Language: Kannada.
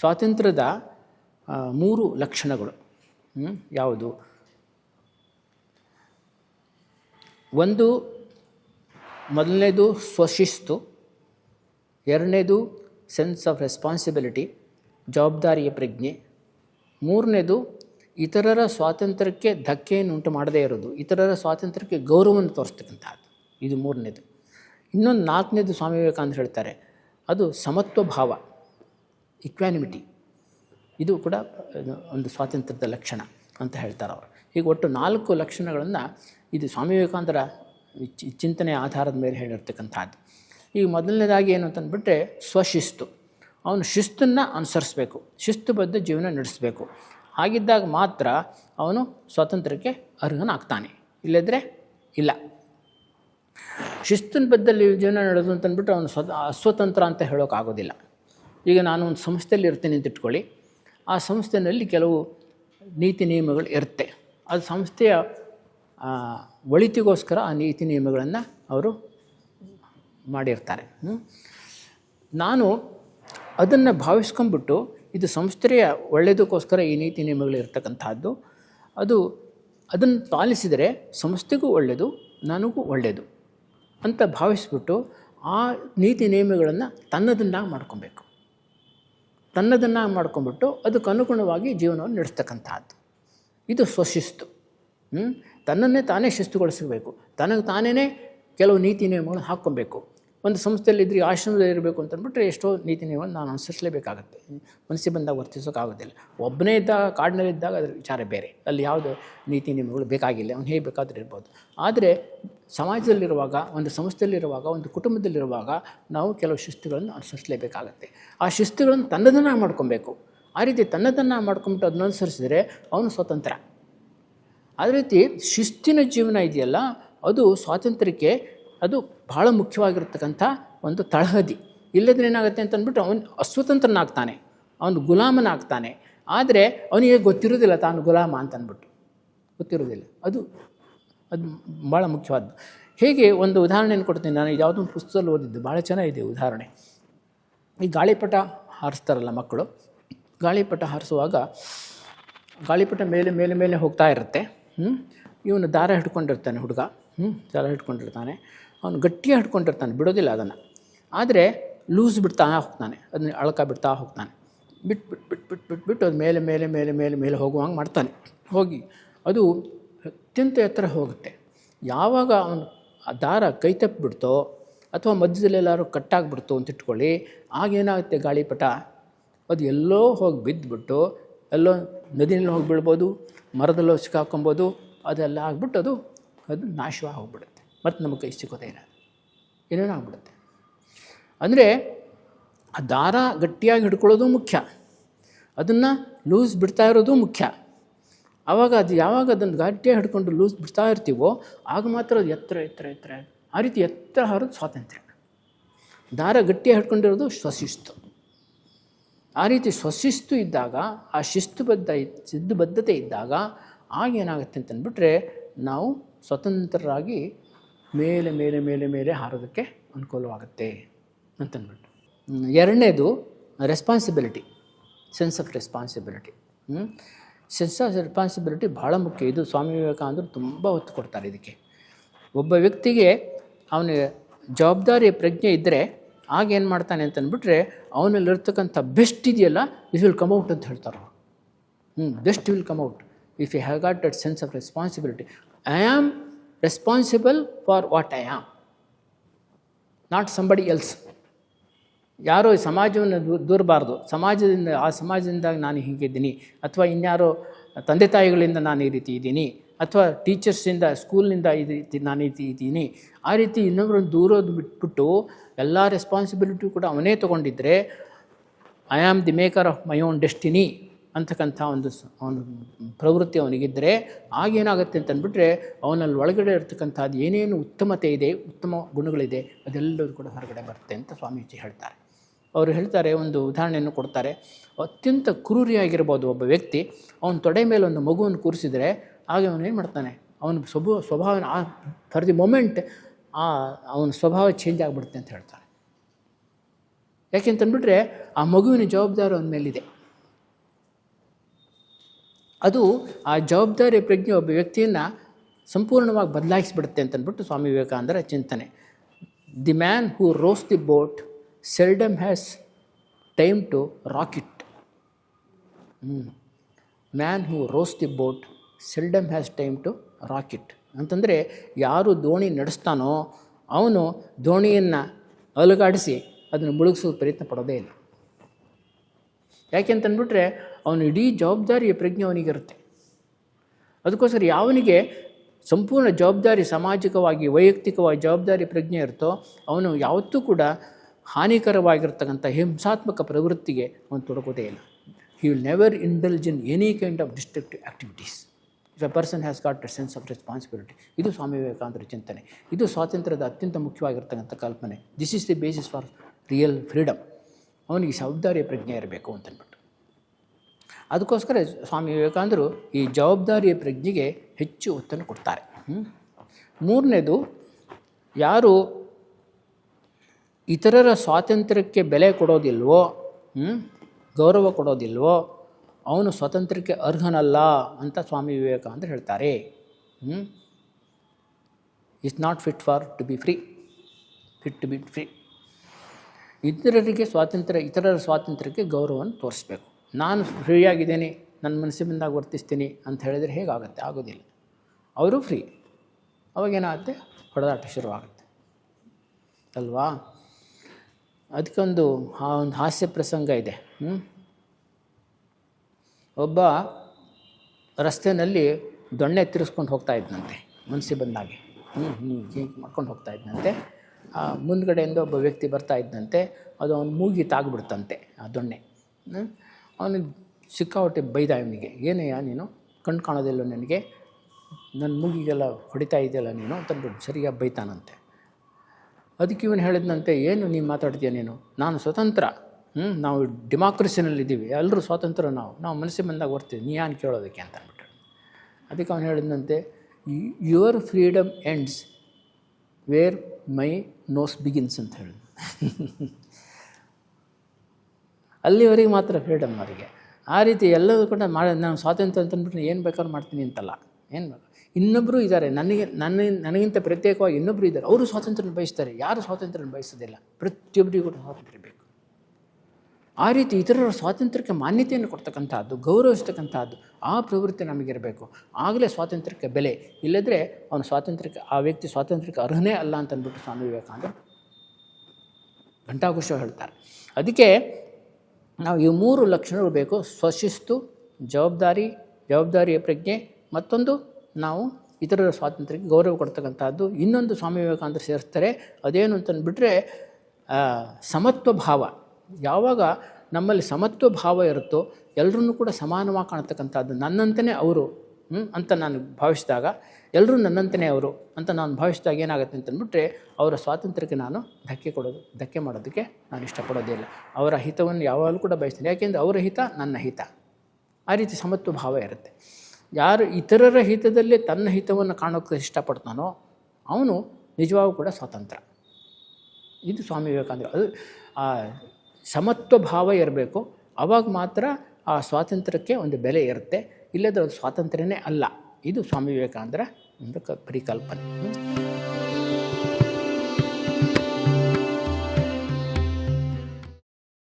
ಸ್ವಾತಂತ್ರ್ಯದ ಮೂರು ಲಕ್ಷಣಗಳು. ಯಾವುದು? ಒಂದು, ಮೊದಲನೇದು ಸ್ವಶಿಸ್ತು. ಎರಡನೇದು ಸೆನ್ಸ್ ಆಫ್ ರೆಸ್ಪಾನ್ಸಿಬಿಲಿಟಿ ಜವಾಬ್ದಾರಿಯ ಪ್ರಜ್ಞೆ. ಮೂರನೇದು ಇತರರ ಸ್ವಾತಂತ್ರ್ಯಕ್ಕೆ ಧಕ್ಕೆಯನ್ನು ಉಂಟು ಮಾಡದೇ ಇರೋದು. ಇತರರ ಸ್ವಾತಂತ್ರ್ಯಕ್ಕೆ ಗೌರವವನ್ನು ತೋರಿಸ್ತಕ್ಕಂಥದ್ದು ಇದು ಮೂರನೇದು. ಇನ್ನೊಂದು ನಾಲ್ಕನೇದು ಸ್ವಾಮಿ ವಿವೇಕಾನಂದ ಹೇಳ್ತಾರೆ, ಅದು ಸಮತ್ವ ಭಾವ ಇಕ್ವಾನಿಮಿಟಿ ಇದು ಕೂಡ ಒಂದು ಸ್ವಾತಂತ್ರ್ಯದ ಲಕ್ಷಣ ಅಂತ ಹೇಳ್ತಾರೆ ಅವರು. ಈಗ ಒಟ್ಟು ನಾಲ್ಕು ಲಕ್ಷಣಗಳನ್ನು ಇದು ಸ್ವಾಮಿ ವಿವೇಕಾನಂದರ ಚಿಂತನೆ ಆಧಾರದ ಮೇಲೆ ಹೇಳಿರ್ತಕ್ಕಂಥದ್ದು. ಈಗ ಮೊದಲನೇದಾಗಿ ಏನು ಅಂತಂದ್ಬಿಟ್ರೆ ಸ್ವಶಿಸ್ತು. ಅವನು ಶಿಸ್ತನ್ನು ಅನುಸರಿಸಬೇಕು. ಶಿಸ್ತುಬದ್ಧ ಜೀವನ ನಡೆಸಬೇಕು. ಹಾಗಿದ್ದಾಗ ಮಾತ್ರ ಅವನು ಸ್ವಾತಂತ್ರ್ಯಕ್ಕೆ ಅರ್ಹನಾಗ್ತಾನೆ. ಇಲ್ಲದ್ರೆ ಇಲ್ಲ. ಶಿಸ್ತಿನ ಬದ್ದಲ್ಲಿ ಜೀವನ ನಡೆದು ಅಂತಂದ್ಬಿಟ್ಟು ಅವನು ಸ್ವ, ಅಸ್ವತಂತ್ರ ಅಂತ ಹೇಳೋಕ್ಕಾಗೋದಿಲ್ಲ ಈಗ ನಾನು ಒಂದು ಸಂಸ್ಥೆಯಲ್ಲಿ ಇರ್ತೀನಿ ಅಂತ ಇಟ್ಕೊಳ್ಳಿ. ಆ ಸಂಸ್ಥೆಯಲ್ಲಿ ಕೆಲವು ನೀತಿ ನಿಯಮಗಳು ಇರುತ್ತೆ. ಅದು ಸಂಸ್ಥೆಯ ಒಳಿತಿಗೋಸ್ಕರ ಆ ನೀತಿ ನಿಯಮಗಳನ್ನು ಅವರು ಮಾಡಿರ್ತಾರೆ. ನಾನು ಅದನ್ನು ಭಾವಿಸ್ಕೊಂಡ್ಬಿಟ್ಟು ಇದು ಸಂಸ್ಥೆಯ ಒಳ್ಳೆಯದಕ್ಕೋಸ್ಕರ ಈ ನೀತಿ ನಿಯಮಗಳು ಇರ್ತಕ್ಕಂಥದ್ದು ಅದು ಅದನ್ನು ಪಾಲಿಸಿದರೆ ಸಂಸ್ಥೆಗೂ ಒಳ್ಳೆಯದು ನನಗೂ ಒಳ್ಳೆಯದು ಅಂತ ಭಾವಿಸ್ಬಿಟ್ಟು ಆ ನೀತಿ ನಿಯಮಗಳನ್ನು ತನ್ನದನ್ನಾಗಿ ಮಾಡ್ಕೊಬೇಕು. ತನ್ನದನ್ನಾಗಿ ಮಾಡ್ಕೊಂಬಿಟ್ಟು ಅದಕ್ಕೆ ಅನುಗುಣವಾಗಿ ಜೀವನವನ್ನು ನಡೆಸ್ತಕ್ಕಂಥದ್ದು ಇದು ಸ್ವಶಿಸ್ತು? ತನ್ನನ್ನೇ ತಾನೇ ಶಿಸ್ತುಗೊಳಿಸಬೇಕು. ತನಗೆ ತಾನೇ ಕೆಲವು ನೀತಿ ನಿಯಮಗಳನ್ನು ಹಾಕ್ಕೊಬೇಕು. ಒಂದು ಸಂಸ್ಥೆಯಲ್ಲಿ ಇದ್ರೆ ಆಶ್ರಮದಲ್ಲಿ ಇರಬೇಕು ಅಂತಂದ್ಬಿಟ್ರೆ ಎಷ್ಟೋ ನೀತಿ ನಿಯಮವನ್ನು ನಾನು ಅನುಸರಿಸಲೇಬೇಕಾಗುತ್ತೆ. ಮನಸ್ಸಿಗೆ ಬಂದಾಗ ವರ್ತಿಸೋಕ್ಕಾಗೋದಿಲ್ಲ. ಒಬ್ಬನೇ ಇದ್ದಾಗ ಕಾಡಿನಲ್ಲಿದ್ದಾಗ ಅದರ ವಿಚಾರ ಬೇರೆ. ಅಲ್ಲಿ ಯಾವುದು ನೀತಿ ನಿಯಮಗಳು ಬೇಕಾಗಿಲ್ಲ. ಅವ್ನು ಹೇಗೆ ಬೇಕಾದರೂ ಇರ್ಬೋದು. ಆದರೆ ಸಮಾಜದಲ್ಲಿರುವಾಗ, ಒಂದು ಸಂಸ್ಥೆಯಲ್ಲಿರುವಾಗ, ಒಂದು ಕುಟುಂಬದಲ್ಲಿರುವಾಗ ನಾವು ಕೆಲವು ಶಿಸ್ತುಗಳನ್ನು ಅನುಸರಿಸಲೇಬೇಕಾಗತ್ತೆ. ಆ ಶಿಸ್ತುಗಳನ್ನು ತನ್ನದನ್ನು ಮಾಡ್ಕೊಬೇಕು. ಆ ರೀತಿ ತನ್ನದನ್ನು ಮಾಡ್ಕೊಂಬಿಟ್ಟು ಅದನ್ನ ಅನುಸರಿಸಿದರೆ ಅವನು ಸ್ವತಂತ್ರ. ಅದೇ ರೀತಿ ಶಿಸ್ತಿನ ಜೀವನ ಇದೆಯಲ್ಲ, ಅದು ಸ್ವಾತಂತ್ರ್ಯಕ್ಕೆ ಅದು ಬಹಳ ಮುಖ್ಯವಾಗಿರ್ತಕ್ಕಂಥ ಒಂದು ತಳಹದಿ. ಇಲ್ಲದ್ರೆ ಏನಾಗುತ್ತೆ ಅಂತಂದ್ಬಿಟ್ಟು ಅವನು ಅಸ್ವತಂತ್ರನಾಗ್ತಾನೆ. ಅವನು ಗುಲಾಮನಾಗ್ತಾನೆ. ಆದರೆ ಅವನಿಗೆ ಗೊತ್ತಿರೋದಿಲ್ಲ ತಾನು ಗುಲಾಮ ಅಂತ ಅಂದ್ಬಿಟ್ಟು ಗೊತ್ತಿರೋದಿಲ್ಲ ಅದು ಅದು ಭಾಳ ಮುಖ್ಯವಾದ್ದು. ಹೇಗೆ ಒಂದು ಉದಾಹರಣೆಯನ್ನು ಕೊಡ್ತೀನಿ ನಾನು. ಯಾವುದೋ ಒಂದು ಪುಸ್ತಕದಲ್ಲಿ ಓದಿದ್ದು. ಭಾಳ ಚೆನ್ನಾಗಿದೆ ಉದಾಹರಣೆ. ಈ ಗಾಳಿಪಟ ಹಾರಿಸ್ತಾರಲ್ಲ ಮಕ್ಕಳು. ಗಾಳಿಪಟ ಹಾರಿಸುವಾಗ ಗಾಳಿಪಟ ಮೇಲೆ ಮೇಲೆ ಮೇಲೆ ಹೋಗ್ತಾ ಇರುತ್ತೆ. ಇವನು ದಾರ ಹಿಡ್ಕೊಂಡಿರ್ತಾನೆ ಹುಡುಗ. ಹ್ಞೂ ದಾರ ಹಿಡ್ಕೊಂಡಿರ್ತಾನೆ. ಅವನು ಗಟ್ಟಿಯಾಗಿ ಹಿಡ್ಕೊಂಡಿರ್ತಾನೆ ಬಿಡೋದಿಲ್ಲ ಅದನ್ನು. ಆದರೆ ಲೂಸ್ ಬಿಡ್ತಾ ಹೋಗ್ತಾನೆ, ಅದನ್ನ ಅಳಕ ಬಿಡ್ತಾ ಹೋಗ್ತಾನೆ. ಬಿಟ್ಟು ಬಿಟ್ಟು ಬಿಟ್ಟು ಬಿಟ್ಟು ಬಿಟ್ಟು ಬಿಟ್ಟು ಅದು ಮೇಲೆ ಮೇಲೆ ಮೇಲೆ ಮೇಲೆ ಮೇಲೆ ಹೋಗುವಂಗೆ ಮಾಡ್ತಾನೆ. ಹೋಗಿ ಅದು ಅತ್ಯಂತ ಎತ್ತರ ಹೋಗುತ್ತೆ. ಯಾವಾಗ ಅವನು ಆ ದಾರ ಕೈ ತಪ್ಪಿಬಿಡ್ತೋ ಅಥವಾ ಎಲ್ಲರೂ ಕಟ್ಟಾಗ್ಬಿಡ್ತು ಅಂತ ಇಟ್ಕೊಳ್ಳಿ ಆಗೇನಾಗುತ್ತೆ ಗಾಳಿಪಟ? ಅದು ಎಲ್ಲೋ ಹೋಗಿ ಬಿದ್ದುಬಿಟ್ಟು ಎಲ್ಲೋ ನದಿನಲ್ಲಿ ಹೋಗಿ ಬೀಳ್ಬೋದು ಮರದಲ್ಲೋ ಸಿಕ್ಕಾಕೊಬೋದು, ಅದೆಲ್ಲ ಆಗಿಬಿಟ್ಟು ಅದು ಅದು ನಾಶವಾಗಿ ಹೋಗ್ಬಿಡುತ್ತೆ ಮತ್ತು ನಮ್ಮ ಕೈ ಸಿಗೋದೇ ಇಲ್ಲ. ಏನೇನೋ ಆಗ್ಬಿಡುತ್ತೆ ಅಂದರೆ ಆ ದಾರ ಗಟ್ಟಿಯಾಗಿ ಹಿಡ್ಕೊಳ್ಳೋದು ಮುಖ್ಯ. ಅದನ್ನು ಲೂಸ್ ಬಿಡ್ತಾ ಇರೋದು ಮುಖ್ಯ. ಆವಾಗ ಅದು ಯಾವಾಗ ಅದನ್ನು ಗಟ್ಟಿಯಾಗಿ ಹಿಡ್ಕೊಂಡು ಲೂಸ್ ಬಿಡ್ತಾ ಇರ್ತೀವೋ, ಆಗ ಮಾತ್ರ ಅದು ಎತ್ತರ ಎತ್ತರ ಎತ್ತರ. ಆ ರೀತಿ ಎತ್ತರ ಹಾರೋದು ಸ್ವಾತಂತ್ರ್ಯ. ದಾರ ಗಟ್ಟಿಯಾಗಿ ಹಿಡ್ಕೊಂಡಿರೋದು ಸ್ವಶಿಸ್ತು. ಆ ರೀತಿ ಸ್ವಶಿಸ್ತು ಇದ್ದಾಗ, ಆ ಶಿಸ್ತುಬದ್ಧ ಸಿದ್ಧಬದ್ಧತೆ ಇದ್ದಾಗ, ಆಗ ಏನಾಗುತ್ತೆ ಅಂತಂದ್ಬಿಟ್ರೆ, ನಾವು ಸ್ವತಂತ್ರರಾಗಿ ಮೇಲೆ ಮೇಲೆ ಮೇಲೆ ಮೇಲೆ ಹಾರೋದಕ್ಕೆ ಅನುಕೂಲವಾಗುತ್ತೆ ಅಂತಂದ್ಬಿಟ್ಟು ಎರಡನೇದು responsibility sense of responsibility sense of responsibility ಭಾಳ ಮುಖ್ಯ. ಇದು ಸ್ವಾಮಿ ವಿವೇಕಾನಂದರು ತುಂಬ ಒತ್ತು ಕೊಡ್ತಾರೆ ಇದಕ್ಕೆ. ಒಬ್ಬ ವ್ಯಕ್ತಿಗೆ ಅವನ ಜವಾಬ್ದಾರಿ, ಪ್ರಜ್ಞೆ ಇದ್ದರೆ ಆಗ ಏನು ಮಾಡ್ತಾನೆ ಅಂತಂದ್ಬಿಟ್ರೆ ಅವನಲ್ಲಿರ್ತಕ್ಕಂಥ ಬೆಸ್ಟ್ ಇದೆಯಲ್ಲ ಇಸ್ ವಿಲ್ ಕಮ್ ಔಟ್ ಅಂತ ಹೇಳ್ತಾರೆ ಅವರು. ಹ್ಞೂ best will come out if you have got that sense of responsibility I am responsible for what I am not somebody else ಯಾರೋ ಸಮಾಜವನ್ನು ದೂರಬಾರ್ದು. ಸಮಾಜದಿಂದ, ಆ ಸಮಾಜದಿಂದ ನಾನು ಹೀಗಿದ್ದೀನಿ ಅಥವಾ ಇನ್ಯಾರೋ ತಂದೆ ತಾಯಿಗಳಿಂದ ನಾನು ಈ ರೀತಿ ಇದ್ದೀನಿ. ಅಥವಾ ಟೀಚರ್ಸಿಂದ ಸ್ಕೂಲ್ನಿಂದ ಈ ರೀತಿ ನಾನು ಈ ರೀತಿ ಇದ್ದೀನಿ. ಆ ರೀತಿ ಇನ್ನೊಬ್ಬರನ್ನು ದೂರೋದು ಬಿಟ್ಬಿಟ್ಟು ಎಲ್ಲ ರೆಸ್ಪಾನ್ಸಿಬಿಲಿಟಿ ಕೂಡ ಅವನೇ ತೊಗೊಂಡಿದ್ದರೆ I am the maker of my own destiny ಅಂತಕ್ಕಂಥ ಒಂದು ಅವನು ಪ್ರವೃತ್ತಿ ಅವನಿಗಿದ್ದರೆ ಆಗೇನಾಗುತ್ತೆ ಅಂತಂದ್ಬಿಟ್ರೆ ಅವನಲ್ಲಿ ಒಳಗಡೆ ಇರ್ತಕ್ಕಂಥದ್ದು ಏನೇನು ಉತ್ತಮತೆ ಇದೆ, ಉತ್ತಮ ಗುಣಗಳಿದೆ ಅದೆಲ್ಲರೂ ಕೂಡ ಹೊರಗಡೆ ಬರುತ್ತೆ ಅಂತ ಸ್ವಾಮೀಜಿ ಹೇಳ್ತಾರೆ. ಅವರು ಹೇಳ್ತಾರೆ, ಒಂದು ಉದಾಹರಣೆಯನ್ನು ಕೊಡ್ತಾರೆ. ಅತ್ಯಂತ ಕ್ರೂರಿಯಾಗಿರ್ಬೋದು ಒಬ್ಬ ವ್ಯಕ್ತಿ, ಅವನ ತೊಡೆ ಮೇಲೆ ಒಂದು ಮಗುವನ್ನು ಕೂರಿಸಿದರೆ ಆಗ ಅವನು ಏನು ಮಾಡ್ತಾನೆ? ಅವನ ಸ್ವಭಾವ ಸ್ವಭಾವ, ಆ ಫರ್ ದಿ ಮೊಮೆಂಟ್ ಆ ಅವನ ಸ್ವಭಾವ ಚೇಂಜ್ ಆಗಿಬಿಡುತ್ತೆ ಅಂತ ಹೇಳ್ತಾರೆ. ಯಾಕೆಂತಂದ್ಬಿಟ್ರೆ ಆ ಮಗುವಿನ ಜವಾಬ್ದಾರಿ ಅವನ ಮೇಲಿದೆ. ಅದು ಆ ಜವಾಬ್ದಾರಿ ಪ್ರಜ್ಞೆ ಒಬ್ಬ ವ್ಯಕ್ತಿಯನ್ನು ಸಂಪೂರ್ಣವಾಗಿ ಬದಲಾಯಿಸಿಬಿಡುತ್ತೆ ಅಂತಂದ್ಬಿಟ್ಟು ಸ್ವಾಮಿ ವಿವೇಕಾನಂದರ ಚಿಂತನೆ. The man who rows the boat seldom has time to rock it man who rows the boat seldom has time to rock it ಅಂತಂದರೆ ಯಾರು ದೋಣಿ ನಡೆಸ್ತಾನೋ ಅವನು ದೋಣಿಯನ್ನು ಅಲುಗಾಡಿಸಿ ಅದನ್ನು ಮುಳುಗಿಸೋ ಪ್ರಯತ್ನ ಪಡೋದೇ ಇಲ್ಲ. ಯಾಕೆಂತಂದ್ಬಿಟ್ರೆ ಅವನು ಇಡೀ ಜವಾಬ್ದಾರಿಯ ಪ್ರಜ್ಞೆ ಅವನಿಗಿರುತ್ತೆ. ಅದಕ್ಕೋಸ್ಕರ ಯಾವನಿಗೆ ಸಂಪೂರ್ಣ ಜವಾಬ್ದಾರಿ ಸಾಮಾಜಿಕವಾಗಿ, ವೈಯಕ್ತಿಕವಾಗಿ ಜವಾಬ್ದಾರಿ ಪ್ರಜ್ಞೆ ಇರುತ್ತೋ, ಅವನು ಯಾವತ್ತೂ ಕೂಡ ಹಾನಿಕರವಾಗಿರ್ತಕ್ಕಂಥ ಹಿಂಸಾತ್ಮಕ ಪ್ರವೃತ್ತಿಗೆ ಅವನು ತೊಡಗೋದೇ ಇಲ್ಲ. He will never indulge in any kind of destructive activities if a person has got a sense of responsibility ಇದು ಸ್ವಾಮಿ ವಿವೇಕಾನಂದರ ಚಿಂತನೆ. ಇದು ಸ್ವಾತಂತ್ರ್ಯದ ಅತ್ಯಂತ ಮುಖ್ಯವಾಗಿರ್ತಕ್ಕಂಥ ಕಲ್ಪನೆ. This is the basis for real freedom ಅವನಿಗೆ ಜವಾಬ್ದಾರಿಯ ಪ್ರಜ್ಞೆ ಇರಬೇಕು ಅಂತನ್ಬಿಟ್ಟು. ಅದಕ್ಕೋಸ್ಕರ ಸ್ವಾಮಿ ವಿವೇಕಾನಂದರು ಈ ಜವಾಬ್ದಾರಿಯ ಪ್ರಜ್ಞೆಗೆ ಹೆಚ್ಚು ಒತ್ತನ್ನು ಕೊಡ್ತಾರೆ? ಮೂರನೇದು, ಯಾರು ಇತರರ ಸ್ವಾತಂತ್ರ್ಯಕ್ಕೆ ಬೆಲೆ ಕೊಡೋದಿಲ್ವೋ? ಗೌರವ ಕೊಡೋದಿಲ್ವೋ, ಅವನು ಸ್ವಾತಂತ್ರ್ಯಕ್ಕೆ ಅರ್ಹನಲ್ಲ ಅಂತ ಸ್ವಾಮಿ ವಿವೇಕಾನಂದರು ಹೇಳ್ತಾರೆ. Is not fit for to be free fit to be free ಇತರರಿಗೆ ಸ್ವಾತಂತ್ರ್ಯ, ಇತರರ ಸ್ವಾತಂತ್ರ್ಯಕ್ಕೆ ಗೌರವವನ್ನು ತೋರಿಸ್ಬೇಕು. ನಾನು ಫ್ರೀಯಾಗಿದ್ದೇನೆ, ನನ್ನ ಮನಸ್ಸಿಗೆ ಬಂದಾಗ ವರ್ತಿಸ್ತೀನಿ ಅಂತ ಹೇಳಿದರೆ ಹೇಗಾಗುತ್ತೆ? ಆಗೋದಿಲ್ಲ. ಅವರು ಫ್ರೀ. ಅವಾಗೇನಾಗುತ್ತೆ? ಹೊಡೆದಾಟ ಶುರುವಾಗುತ್ತೆ. ಅಲ್ವಾ? ಅದಕ್ಕೊಂದು ಆ ಒಂದು ಹಾಸ್ಯ ಪ್ರಸಂಗ ಇದೆ? ಒಬ್ಬ ರಸ್ತೆಯಲ್ಲಿ ದೊಣ್ಣೆ ತಿರ್ಸ್ಕೊಂಡು ಹೋಗ್ತಾ ಇದ್ದನಂತೆ ಮನಸ್ಸಿಗೆ ಬಂದಾಗೆ. ಹ್ಞೂ ಹ್ಞೂ ಹೀಗೆ ಮಾಡ್ಕೊಂಡು ಹೋಗ್ತಾ ಇದ್ನಂತೆ. ಆ ಮುಂದ್ಗಡೆಯಿಂದ ಒಬ್ಬ ವ್ಯಕ್ತಿ ಬರ್ತಾ ಇದ್ದಂತೆ, ಅದು ಅವನು ಮೂಗಿ ತಾಗ್ಬಿಡ್ತಂತೆ, ಆ ದೊಣ್ಣೆ. ಅವನಿಗೆ ಸಿಕ್ಕಾಪಟ್ಟೆ ಬೈದ ಇವನಿಗೆ. ಏನಯ್ಯ ನೀನು? ಕಣ್ಣು ಕಾಣೋದಿಲ್ಲ ನನಗೆ? ನನ್ನ ಮೂಗಿಗೆಲ್ಲ ಹೊಡಿತಾ ಇದೆಯಲ್ಲ ನೀನು? ಅಂತಂದ್ಬಿಟ್ಟು ಸರಿಯಾಗಿ ಬೈತಾನಂತೆ. ಅದಕ್ಕೆ ಇವನು ಹೇಳಿದ್ನಂತೆ, ಏನು ನೀನು ಮಾತಾಡ್ತೀಯ ನೀನು? ನಾನು ಸ್ವತಂತ್ರ. ಹ್ಞೂ ನಾವು ಡೆಮಾಕ್ರಸಿನಲ್ಲಿದ್ದೀವಿ. ಎಲ್ಲರೂ ಸ್ವಾತಂತ್ರ್ಯ ನಾವು. ನಾವು ಮನಸ್ಸಿಗೆ ಬಂದಾಗ ಬರ್ತೀವಿ ನೀ ಯಾನು ಕೇಳೋದಕ್ಕೆ? ಅಂತ ಅಂದ್ಬಿಟ್ಟು ಅದಕ್ಕೆ ಅವನು ಹೇಳಿದಂತೆ your freedom ends where my nose begins ಅಂತ ಹೇಳಿ. ಅಲ್ಲಿವರೆಗೆ ಮಾತ್ರ ಫ್ರೀಡಮ್ ಅವರಿಗೆ. ಆ ರೀತಿ ಎಲ್ಲದೂ ಕೂಡ ಮಾಡಿ, ನಾನು ಸ್ವಾತಂತ್ರ್ಯ ಅಂತಂದ್ಬಿಟ್ಟು ಏನು ಬೇಕಾದ್ರೂ ಮಾಡ್ತೀನಿ ಅಂತಲ್ಲ. ಏನು ಇನ್ನೊಬ್ಬರು ಇದ್ದಾರೆ. ನನಗೆ, ನನ್ನ, ನನಗಿಂತ ಪ್ರತ್ಯೇಕವಾಗಿ ಇನ್ನೊಬ್ಬರು ಇದ್ದಾರೆ. ಅವರು ಸ್ವಾತಂತ್ರ್ಯ ಬಯಸ್ತಾರೆ. ಯಾರು ಸ್ವಾತಂತ್ರ್ಯ ಬಯಸೋದಿಲ್ಲ. ಪ್ರತಿಯೊಬ್ಬರಿಗೂ ಕೂಡ ಸ್ವಾತಂತ್ರ್ಯ ಬೇಕು. ಆ ರೀತಿ ಇತರರ ಸ್ವಾತಂತ್ರ್ಯಕ್ಕೆ ಮಾನ್ಯತೆಯನ್ನು ಕೊಡ್ತಕ್ಕಂಥದ್ದು, ಗೌರವಿಸ್ತಕ್ಕಂಥದ್ದು ಆ ಪ್ರವೃತ್ತಿ ನಮಗಿರಬೇಕು. ಆಗಲೇ ಸ್ವಾತಂತ್ರ್ಯಕ್ಕೆ ಬೆಲೆ. ಇಲ್ಲದ್ರೆ ಅವನು ಸ್ವಾತಂತ್ರ್ಯಕ್ಕೆ, ಆ ವ್ಯಕ್ತಿ ಸ್ವಾತಂತ್ರ್ಯಕ್ಕೆ ಅರ್ಹನೇ ಅಲ್ಲ ಅಂತ ಅಂದ್ಬಿಟ್ಟು ಸ್ವಾಮಿ ವಿವೇಕಾನಂದ ಘಂಟಾಘೋಷ ಹೇಳ್ತಾರೆ. ಅದಕ್ಕೆ ನಾವು ಈ ಮೂರು ಲಕ್ಷಣಗಳು ಬೇಕು. ಸ್ವಶಿಸ್ತು, ಜವಾಬ್ದಾರಿ, ಜವಾಬ್ದಾರಿಯ ಪ್ರಜ್ಞೆ, ಮತ್ತೊಂದು ನಾವು ಇತರರ ಸ್ವಾತಂತ್ರ್ಯಕ್ಕೆ ಗೌರವ ಕೊಡ್ತಕ್ಕಂಥದ್ದು. ಇನ್ನೊಂದು ಸ್ವಾಮಿ ವಿವೇಕಾನಂದರು ಸೇರಿಸ್ತಾರೆ. ಅದೇನು ಅಂತಂದ್ಬಿಟ್ರೆ ಸಮತ್ವ ಭಾವ ಯಾವಾಗ ನಮ್ಮಲ್ಲಿ ಸಮತ್ವ ಭಾವ ಇರುತ್ತೋ ಎಲ್ಲರನ್ನೂ ಕೂಡ ಸಮಾನವಾಗಿ ಕಾಣತಕ್ಕಂಥದ್ದು ನನ್ನಂತನೇ ಅವರು ಅಂತ ನಾನು ಭಾವಿಸಿದಾಗ ಎಲ್ಲರೂ ನನ್ನಂತನೇ ಅವರು ಅಂತ ನಾನು ಭಾವಿಸಿದಾಗ ಏನಾಗುತ್ತೆ ಅಂತಂದ್ಬಿಟ್ರೆ ಅವರ ಸ್ವಾತಂತ್ರ್ಯಕ್ಕೆ ನಾನು ಧಕ್ಕೆ ಕೊಡೋದು, ಧಕ್ಕೆ ಮಾಡೋದಕ್ಕೆ ನಾನು ಇಷ್ಟಪಡೋದಿಲ್ಲ ಅವರ ಹಿತವನ್ನು ಯಾವಾಗಲೂ ಕೂಡ ಬಯಸ್ತೀನಿ. ಯಾಕೆಂದರೆ ಅವರ ಹಿತ ನನ್ನ ಹಿತ. ಆ ರೀತಿ ಸಮತ್ವ ಭಾವ ಇರುತ್ತೆ. ಯಾರು ಇತರರ ಹಿತದಲ್ಲಿ ತನ್ನ ಹಿತವನ್ನು ಕಾಣೋಕ್ಕೆ ಇಷ್ಟಪಡ್ತಾನೋ ಅವನು ನಿಜವಾಗೂ ಕೂಡ ಸ್ವಾತಂತ್ರ್ಯ ಇದು ಸ್ವಾಮಿ ವಿವೇಕಾನಂದರು ಅದು ಸಮತ್ವ ಭಾವ ಇರಬೇಕು. ಆವಾಗ ಮಾತ್ರ ಆ ಸ್ವಾತಂತ್ರ್ಯಕ್ಕೆ ಒಂದು ಬೆಲೆ ಇರುತ್ತೆ. ಇಲ್ಲದ್ರೆ ಅದು ಸ್ವಾತಂತ್ರ್ಯನೇ ಅಲ್ಲ. ಇದು ಸ್ವಾಮಿ ವಿವೇಕಾನಂದರ ಒಂದು ಕ, ಪರಿಕಲ್ಪನೆ.